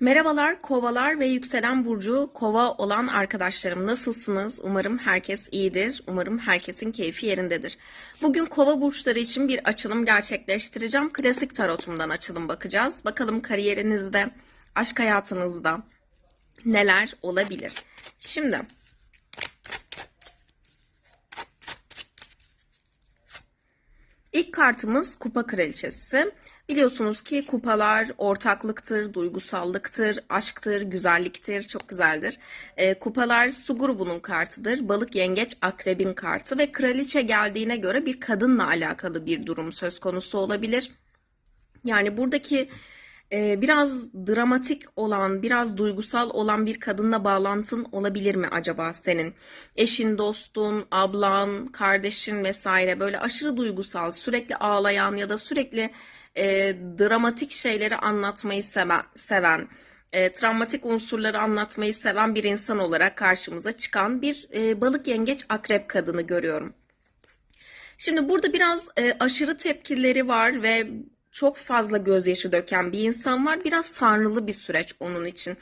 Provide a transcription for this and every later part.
Merhabalar kovalar ve yükselen burcu kova olan arkadaşlarım nasılsınız? Umarım herkes iyidir. Umarım herkesin keyfi yerindedir. Bugün kova burçları için bir açılım gerçekleştireceğim. Klasik tarotumdan açılım bakacağız. Bakalım kariyerinizde, aşk hayatınızda neler olabilir? Şimdi İlk kartımız Kupa Kraliçesi. Biliyorsunuz ki kupalar ortaklıktır, duygusallıktır, aşktır, güzelliktir, çok güzeldir. Ee, kupalar su grubunun kartıdır. Balık, yengeç, akrebin kartı ve kraliçe geldiğine göre bir kadınla alakalı bir durum söz konusu olabilir. Yani buradaki e, biraz dramatik olan, biraz duygusal olan bir kadınla bağlantın olabilir mi acaba senin? Eşin, dostun, ablan, kardeşin vesaire böyle aşırı duygusal, sürekli ağlayan ya da sürekli e, dramatik şeyleri anlatmayı seven, seven e, travmatik unsurları anlatmayı seven bir insan olarak karşımıza çıkan bir e, balık yengeç akrep kadını görüyorum. Şimdi burada biraz e, aşırı tepkileri var ve çok fazla gözyaşı döken bir insan var. Biraz sanrılı bir süreç onun için.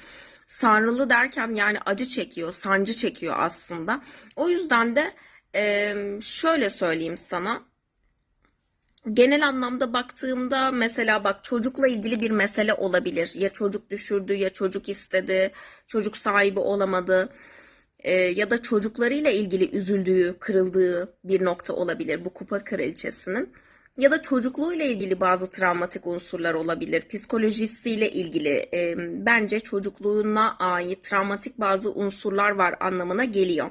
Sanrılı derken yani acı çekiyor, sancı çekiyor aslında. O yüzden de e, şöyle söyleyeyim sana. Genel anlamda baktığımda mesela bak çocukla ilgili bir mesele olabilir. Ya çocuk düşürdü ya çocuk istedi, çocuk sahibi olamadı e, ya da çocuklarıyla ilgili üzüldüğü, kırıldığı bir nokta olabilir bu kupa kraliçesinin. Ya da çocukluğuyla ilgili bazı travmatik unsurlar olabilir. Psikolojisiyle ilgili e, bence çocukluğuna ait travmatik bazı unsurlar var anlamına geliyor.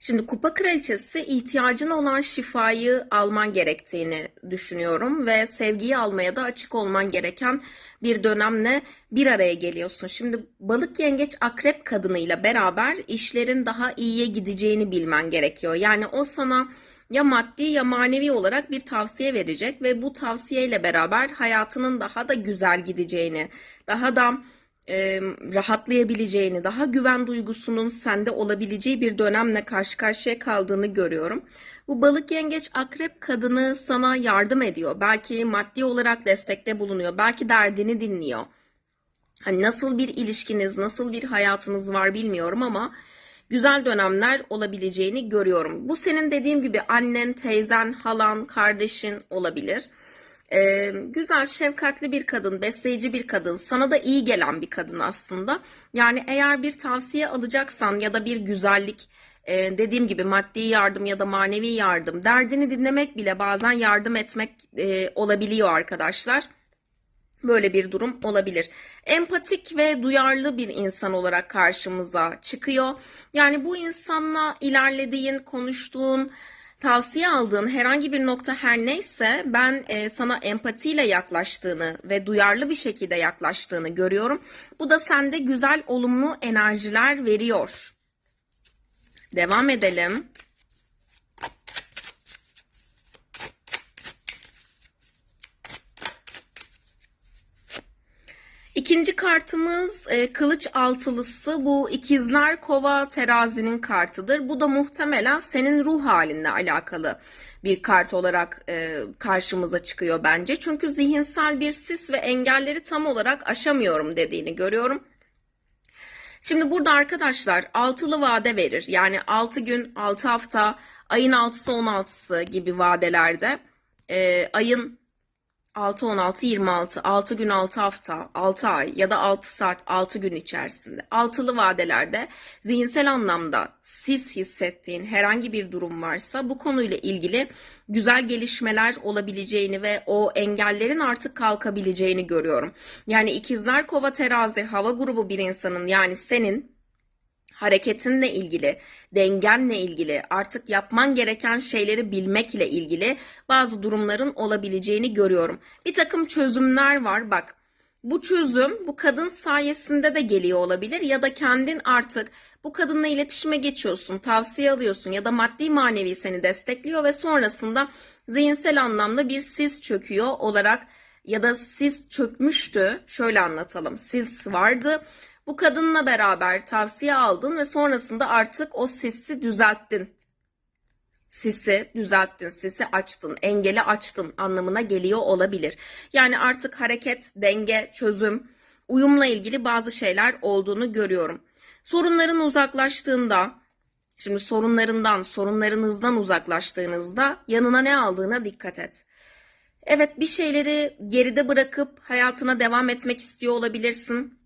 Şimdi kupa kraliçesi ihtiyacın olan şifayı alman gerektiğini düşünüyorum ve sevgiyi almaya da açık olman gereken bir dönemle bir araya geliyorsun. Şimdi balık yengeç akrep kadınıyla beraber işlerin daha iyiye gideceğini bilmen gerekiyor. Yani o sana ya maddi ya manevi olarak bir tavsiye verecek ve bu tavsiyeyle beraber hayatının daha da güzel gideceğini, daha da e, rahatlayabileceğini, daha güven duygusunun sende olabileceği bir dönemle karşı karşıya kaldığını görüyorum. Bu balık yengeç akrep kadını sana yardım ediyor. Belki maddi olarak destekte bulunuyor. Belki derdini dinliyor. Hani nasıl bir ilişkiniz, nasıl bir hayatınız var bilmiyorum ama güzel dönemler olabileceğini görüyorum. Bu senin dediğim gibi annen, teyzen, halan, kardeşin olabilir. Ee, güzel, şefkatli bir kadın, besleyici bir kadın, sana da iyi gelen bir kadın aslında. Yani eğer bir tavsiye alacaksan ya da bir güzellik, e, dediğim gibi maddi yardım ya da manevi yardım, derdini dinlemek bile bazen yardım etmek e, olabiliyor arkadaşlar. Böyle bir durum olabilir. Empatik ve duyarlı bir insan olarak karşımıza çıkıyor. Yani bu insanla ilerlediğin, konuştuğun, tavsiye aldığın herhangi bir nokta her neyse ben e, sana empatiyle yaklaştığını ve duyarlı bir şekilde yaklaştığını görüyorum. Bu da sende güzel, olumlu enerjiler veriyor. Devam edelim. İkinci kartımız e, kılıç altılısı. Bu ikizler kova terazinin kartıdır. Bu da muhtemelen senin ruh halinle alakalı bir kart olarak e, karşımıza çıkıyor bence. Çünkü zihinsel bir sis ve engelleri tam olarak aşamıyorum dediğini görüyorum. Şimdi burada arkadaşlar altılı vade verir. Yani 6 gün, 6 hafta, ayın 6'sı 16'sı gibi vadelerde e, ayın 6, 16, 26, 6 gün 6 hafta, 6 ay ya da 6 saat 6 gün içerisinde altılı vadelerde zihinsel anlamda siz hissettiğin herhangi bir durum varsa bu konuyla ilgili güzel gelişmeler olabileceğini ve o engellerin artık kalkabileceğini görüyorum. Yani ikizler kova terazi hava grubu bir insanın yani senin hareketinle ilgili, dengenle ilgili, artık yapman gereken şeyleri bilmekle ilgili bazı durumların olabileceğini görüyorum. Bir takım çözümler var bak. Bu çözüm bu kadın sayesinde de geliyor olabilir ya da kendin artık bu kadınla iletişime geçiyorsun, tavsiye alıyorsun ya da maddi manevi seni destekliyor ve sonrasında zihinsel anlamda bir sis çöküyor olarak ya da sis çökmüştü. Şöyle anlatalım. Sis vardı bu kadınla beraber tavsiye aldın ve sonrasında artık o sisi düzelttin. Sisi düzelttin, sisi açtın, engeli açtın anlamına geliyor olabilir. Yani artık hareket, denge, çözüm, uyumla ilgili bazı şeyler olduğunu görüyorum. Sorunların uzaklaştığında, şimdi sorunlarından, sorunlarınızdan uzaklaştığınızda yanına ne aldığına dikkat et. Evet bir şeyleri geride bırakıp hayatına devam etmek istiyor olabilirsin.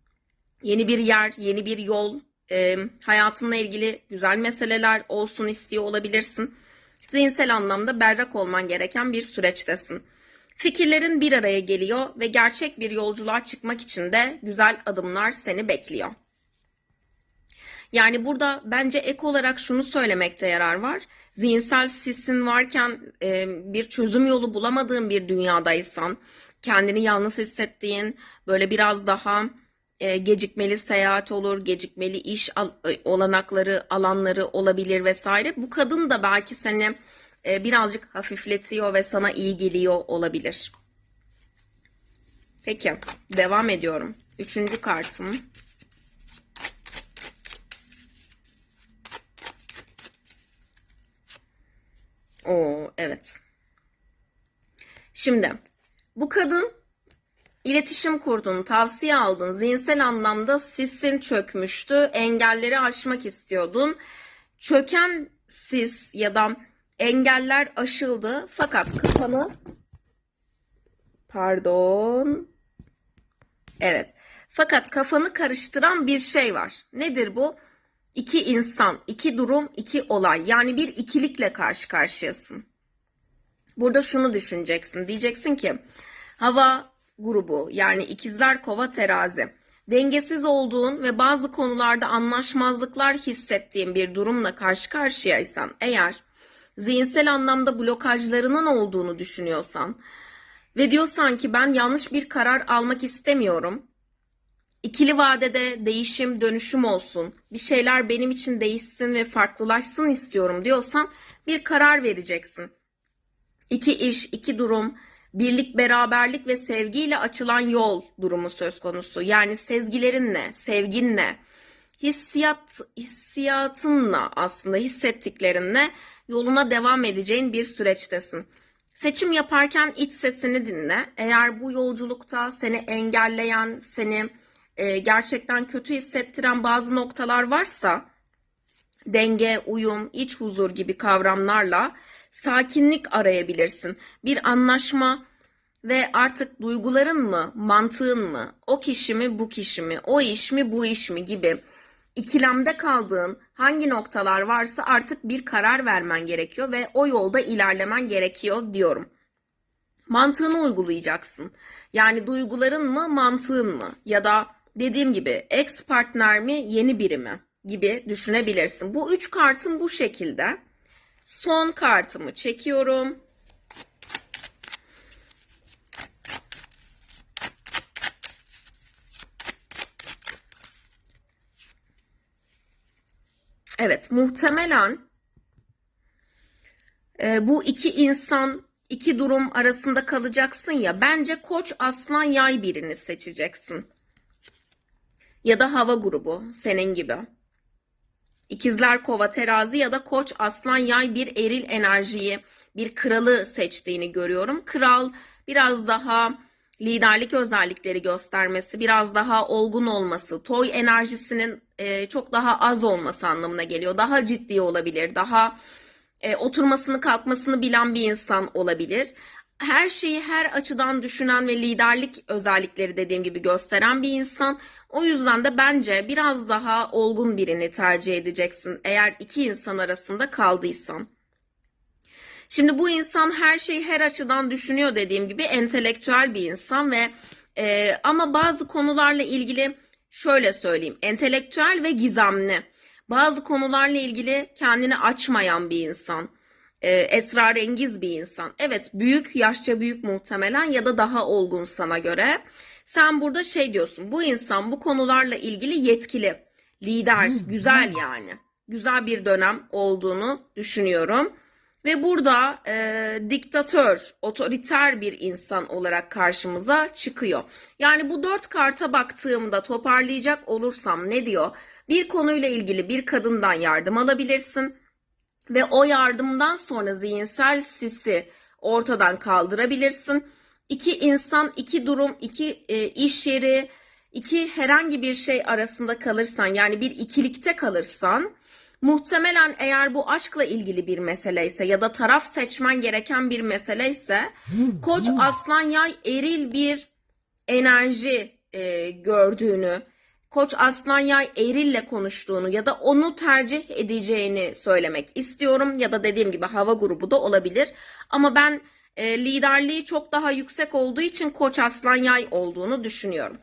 Yeni bir yer, yeni bir yol, e, hayatınla ilgili güzel meseleler olsun istiyor olabilirsin. Zihinsel anlamda berrak olman gereken bir süreçtesin. Fikirlerin bir araya geliyor ve gerçek bir yolculuğa çıkmak için de güzel adımlar seni bekliyor. Yani burada bence ek olarak şunu söylemekte yarar var. Zihinsel sisin varken e, bir çözüm yolu bulamadığın bir dünyadaysan, kendini yalnız hissettiğin, böyle biraz daha e, gecikmeli seyahat olur, gecikmeli iş al- e, olanakları, alanları olabilir vesaire. Bu kadın da belki seni e, birazcık hafifletiyor ve sana iyi geliyor olabilir. Peki, devam ediyorum. Üçüncü kartım. Oo, evet. Şimdi bu kadın iletişim kurdun, tavsiye aldın, zihinsel anlamda sisin çökmüştü, engelleri aşmak istiyordun. Çöken sis ya da engeller aşıldı fakat kafanı pardon evet fakat kafanı karıştıran bir şey var. Nedir bu? İki insan, iki durum, iki olay. Yani bir ikilikle karşı karşıyasın. Burada şunu düşüneceksin. Diyeceksin ki hava grubu yani ikizler kova terazi. Dengesiz olduğun ve bazı konularda anlaşmazlıklar hissettiğin bir durumla karşı karşıyaysan eğer zihinsel anlamda blokajlarının olduğunu düşünüyorsan ve diyorsan ki ben yanlış bir karar almak istemiyorum. İkili vadede değişim, dönüşüm olsun. Bir şeyler benim için değişsin ve farklılaşsın istiyorum diyorsan bir karar vereceksin. İki iş, iki durum, birlik, beraberlik ve sevgiyle açılan yol durumu söz konusu. Yani sezgilerinle, sevginle, hissiyat, hissiyatınla aslında hissettiklerinle yoluna devam edeceğin bir süreçtesin. Seçim yaparken iç sesini dinle. Eğer bu yolculukta seni engelleyen, seni e, gerçekten kötü hissettiren bazı noktalar varsa denge, uyum, iç huzur gibi kavramlarla sakinlik arayabilirsin. Bir anlaşma ve artık duyguların mı, mantığın mı, o kişi mi, bu kişi mi, o iş mi, bu iş mi gibi ikilemde kaldığın hangi noktalar varsa artık bir karar vermen gerekiyor ve o yolda ilerlemen gerekiyor diyorum. Mantığını uygulayacaksın. Yani duyguların mı, mantığın mı? Ya da dediğim gibi ex partner mi, yeni biri mi gibi düşünebilirsin. Bu üç kartım bu şekilde. Son kartımı çekiyorum. Evet, muhtemelen e, bu iki insan, iki durum arasında kalacaksın ya. Bence Koç, Aslan, Yay birini seçeceksin. Ya da Hava grubu, senin gibi. İkizler, Kova, Terazi ya da Koç, Aslan, Yay bir eril enerjiyi, bir kralı seçtiğini görüyorum. Kral biraz daha liderlik özellikleri göstermesi, biraz daha olgun olması, toy enerjisinin e, çok daha az olması anlamına geliyor. Daha ciddi olabilir, daha e, oturmasını kalkmasını bilen bir insan olabilir. Her şeyi her açıdan düşünen ve liderlik özellikleri dediğim gibi gösteren bir insan. O yüzden de bence biraz daha olgun birini tercih edeceksin eğer iki insan arasında kaldıysan. Şimdi bu insan her şeyi her açıdan düşünüyor dediğim gibi entelektüel bir insan ve e, ama bazı konularla ilgili şöyle söyleyeyim entelektüel ve gizemli. Bazı konularla ilgili kendini açmayan bir insan. E, esrarengiz bir insan. Evet büyük yaşça büyük muhtemelen ya da daha olgun sana göre. Sen burada şey diyorsun bu insan bu konularla ilgili yetkili, lider, güzel yani. Güzel bir dönem olduğunu düşünüyorum. Ve burada e, diktatör, otoriter bir insan olarak karşımıza çıkıyor. Yani bu dört karta baktığımda toparlayacak olursam ne diyor? Bir konuyla ilgili bir kadından yardım alabilirsin ve o yardımdan sonra zihinsel sisi ortadan kaldırabilirsin. İki insan, iki durum, iki e, iş yeri, iki herhangi bir şey arasında kalırsan yani bir ikilikte kalırsan muhtemelen eğer bu aşkla ilgili bir meseleyse ya da taraf seçmen gereken bir meseleyse Koç Aslan Yay eril bir enerji e, gördüğünü, Koç Aslan Yay erille konuştuğunu ya da onu tercih edeceğini söylemek istiyorum ya da dediğim gibi hava grubu da olabilir. Ama ben e, liderliği çok daha yüksek olduğu için Koç Aslan Yay olduğunu düşünüyorum.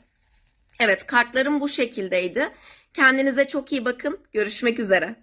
Evet kartlarım bu şekildeydi. Kendinize çok iyi bakın. Görüşmek üzere.